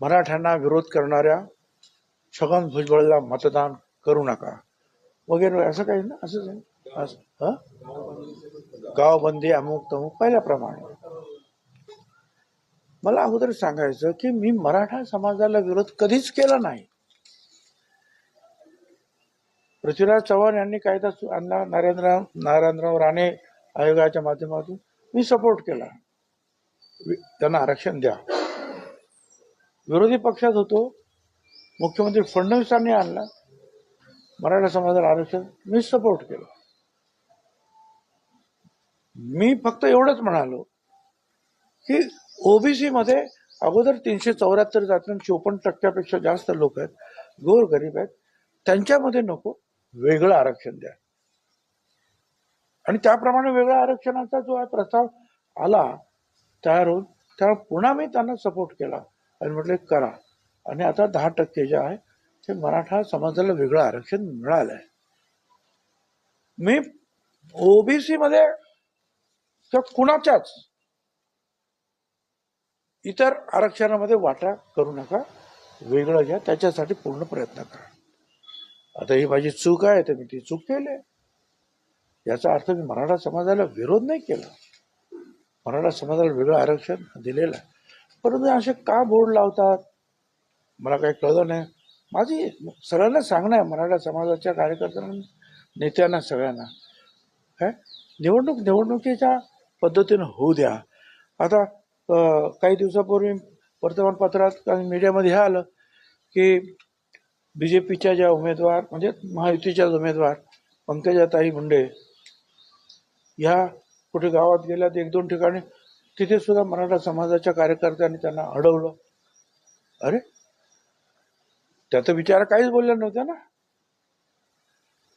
मराठ्यांना विरोध करणाऱ्या छगन भुजबळला मतदान करू नका. वगैरे असं काही ना? असंच आहे असं गावबंदी अमुक तमुक पहिल्याप्रमाणे. मला अगोदर सांगायचं की मी मराठा समाजाला विरोध कधीच केला नाही. पृथ्वीराज चव्हाण यांनी कायदा आणला नरेंद्र नारायणराव राणे आयोगाच्या माध्यमातून मी सपोर्ट केला. त्यांना आरक्षण द्या. विरोधी पक्षात होतो. मुख्यमंत्री फडणवीसांनी आणला. मराठा समाजाला आरक्षण मी सपोर्ट केलं. मी फक्त एवढंच म्हणालो की ओबीसी मध्ये अगोदर तीनशे चौऱ्याहत्तर जातीनं चोपन्न टक्क्यापेक्षा जास्त लोक आहेत गोर गरीब आहेत. त्यांच्यामध्ये नको वेगळं आरक्षण द्या. आणि त्याप्रमाणे वेगळ्या आरक्षणाचा जो आहे प्रस्ताव आला तयार होऊन त्या पुन्हा मी त्यांना सपोर्ट केला. आणि म्हटलं करा. आणि आता दहा टक्के जे आहे ते मराठा समाजाला वेगळं आरक्षण मिळालंय. मी ओबीसी मध्ये कुणाच्याच इतर आरक्षणामध्ये वाटा करू नका. वेगळं घ्या त्याच्यासाठी पूर्ण प्रयत्न करा. आता ही माझी चूक आहे तर मी ती चूक केली. याचा अर्थ मी मराठा समाजाला विरोध नाही केला. मराठा समाजाला वेगळं आरक्षण दिलेलं आहे. परंतु असे का बोर्ड लावतात? मला काही कळलं नाही. माझी सगळ्यांना सांगणं आहे मराठा समाजाच्या कार्यकर्त्यांना नेत्यांना सगळ्यांना. काय निवडणूक निवडणुकीच्या पद्धतीनं होऊ द्या. आता काही दिवसापूर्वी वर्तमानपत्रात काही मीडियामध्ये हे आलं की बी जे पीच्या ज्या उमेदवार म्हणजे महायुतीच्या उमेदवार पंकजाताई मुंडे ह्या कुठे गावात गेल्यात एक दोन ठिकाणी तिथे सुद्धा मराठा समाजाच्या कार्यकर्त्यांनी त्यांना अडवलं. अरे त्याचा विचार काहीच बोलल्या नव्हत्या ना.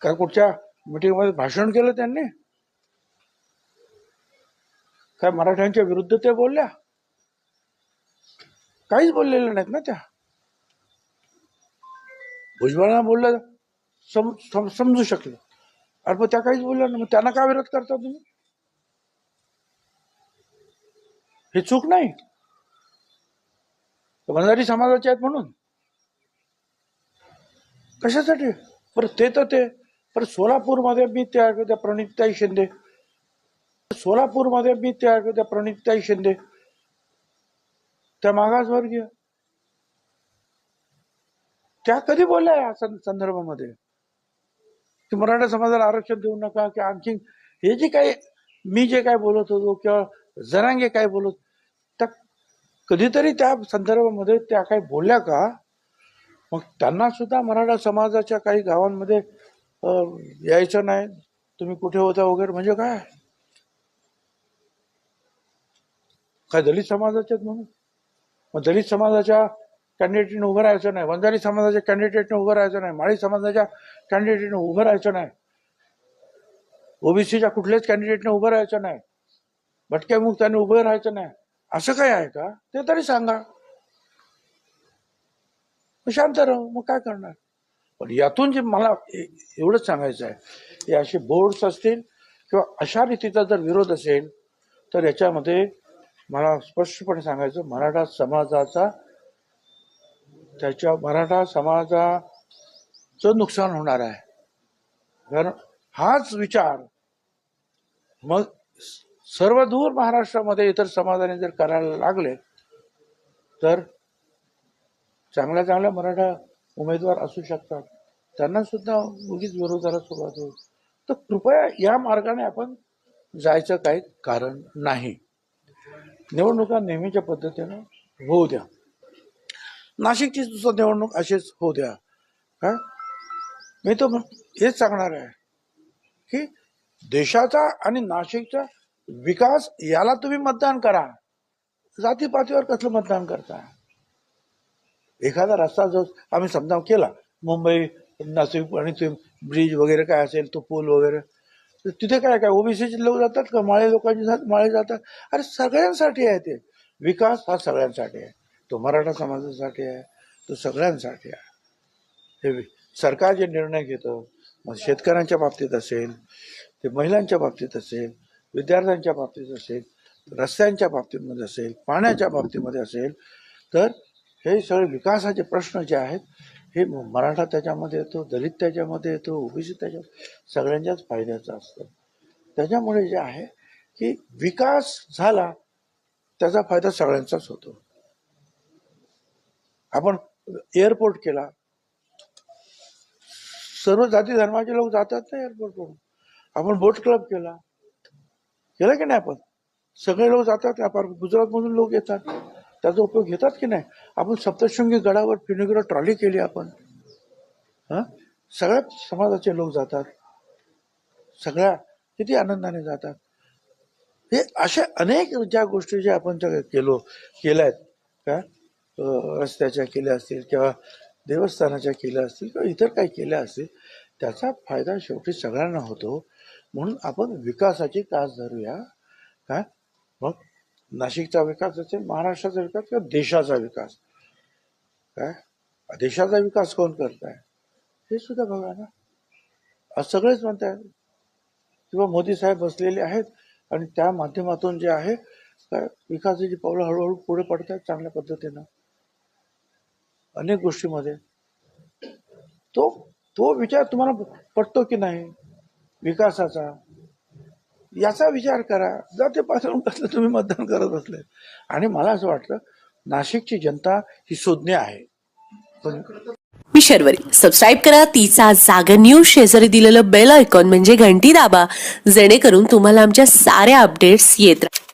का कुठच्या मिटिंगमध्ये भाषण केलं त्यांनी? काय मराठ्यांच्या विरुद्ध ते बोलल्या? काहीच बोललेल्या नाहीत ना त्या. भुजबळांना बोललं सम, सम, समजू शकलं. अरे पण त्या काहीच बोलल्या नाही. मग त्यांना का विरोध करता तुम्ही? हे चूक नाही. बंजारी समाजाचे आहेत म्हणून. कशासाठी? परत ते तर ते. पर सोलापूरमध्ये मी त्या त्या प्रणिताई शिंदे. सोलापूरमध्ये मी त्या त्या प्रणिताई शिंदे. त्या मागासवर्गीय. त्या कधी बोलल्या या सं- संदर्भामध्ये? की मराठा समाजाला आरक्षण देऊ नका की आणखी हे जे काही मी जे काय बोलत होतो किंवा जरांगे काय बोलत त्या कधीतरी त्या संदर्भामध्ये त्या काही बोलल्या का? मग त्यांना सुद्धा मराठा समाजाच्या काही गावांमध्ये यायचं नाही. तुम्ही कुठे होता वगैरे म्हणजे काय? काय दलित समाजाच्या म्हणून? मग दलित समाजाच्या कॅन्डिडेटने उभं राहायचं नाही. वंजारी समाजाच्या कॅन्डिडेटने उभं राहायचं नाही. माळी समाजाच्या कॅन्डिडेटने उभं राहायचं नाही. ओबीसीच्या कुठल्याच कॅन्डिडेटने उभं राहायचं नाही. भटक्या मुक्ताने उभं राहायचं नाही. असं काय आहे का? ते तरी सांगा. शांत राहू मग काय करणार? पण यातून जे मला एवढंच सांगायचं आहे की असे बोर्ड्स असतील किंवा अशा रीतीचा जर विरोध असेल तर याच्यामध्ये मला स्पष्टपणे सांगायचं मराठा समाजाचा त्याच्या मराठा समाजाचं नुकसान होणार आहे. कारण हाच विचार मग सर्व दूर महाराष्ट्रामध्ये इतर समाजाने जर करायला लागले तर चांगल्या चांगल्या मराठा उमेदवार असू शकतात. त्यांना सुद्धा उगीच विरोधाला सुरुवात होईल. तर कृपया या मार्गाने आपण जायचं काही कारण नाही. निवडणुका नेहमीच्या पद्धतीनं होऊ द्या. नाशिकची सुद्धा निवडणूक अशीच होऊ द्या. काय मी तर हेच सांगणार आहे की देशाचा आणि नाशिकचा विकास याला तुम्ही मतदान करा. जातीपातीवर कसलं मतदान करता? एखादा रस्ता जो आम्ही समजा केला मुंबई नाशिक आणि ते ब्रिज वगैरे काय असेल तो पूल वगैरे तर तिथे काय काय ओबीसीचे लोक जातात का? माळे लोकांचे जात माळे जातात. अरे सगळ्यांसाठी आहे ते. विकास हा सगळ्यांसाठी आहे. तो मराठा समाजासाठी आहे तो सगळ्यांसाठी आहे. हे सरकार जे निर्णय घेतं मग शेतकऱ्यांच्या बाबतीत असेल ते महिलांच्या बाबतीत असेल विद्यार्थ्यांच्या बाबतीत असेल रस्त्यांच्या बाबतीमध्ये असेल पाण्याच्या बाबतीमध्ये असेल तर हे सगळे विकासाचे प्रश्न जे आहेत हे मराठा त्याच्यामध्ये येतो दलित त्याच्यामध्ये येतो ओबीसी त्याच्या सगळ्यांच्याच फायद्याचं असतं. त्याच्यामुळे जे आहे की विकास झाला त्याचा फायदा सगळ्यांचाच होतो. आपण एअरपोर्ट केला. सर्व जाती धर्माचे लोक जातात ना एअरपोर्टवरून. आपण बोट क्लब केला. केलं की नाही आपण? सगळे लोक जातात व्यापार गुजरातमधून लोक येतात. त्याचा उपयोग घेतात की नाही? आपण सप्तशृंगी गडावर फिनिग्रो ट्रॉली केली आपण. हां? सगळ्या समाजाचे लोक जातात. सगळ्या किती आनंदाने जातात. हे अशा अनेक ज्या गोष्टी ज्या आपण ज्या केलो केल्या आहेत का रस्त्याच्या केल्या असतील किंवा देवस्थानाच्या केल्या असतील किंवा इतर काही केल्या असतील त्याचा फायदा शेवटी सगळ्यांना होतो. म्हणून आपण विकासाची कास धरूया. काय? मग नाशिकचा विकास असेल महाराष्ट्राचा विकास किंवा देशाचा विकास? काय? देशाचा विकास कोण करत आहे हे सुद्धा बघा ना. आज सगळेच म्हणताय किंवा मोदी साहेब बसलेले आहेत आणि त्या माध्यमातून जे आहे काय? विकासाची पावलं हळूहळू पुढे पडत आहेत चांगल्या पद्धतीनं. अनेक गोष्टीमध्ये. तो तो विचार तुम्हाला पटतो की नाही? विकासाचा. याचा विचार करा. जर ते पाठवून कसलं तुम्ही मतदान करत असले आणि मला असं वाटतं नाशिकची जनता ही सुज्ञ आहे. मी शर्वरी. सबस्क्राईब करा. तिचा जागर न्यूज शेजारी दिलेलं बेल आयकॉन म्हणजे घंटी दाबा. जेणेकरून तुम्हाला आमच्या साऱ्या अपडेट्स येत राहतील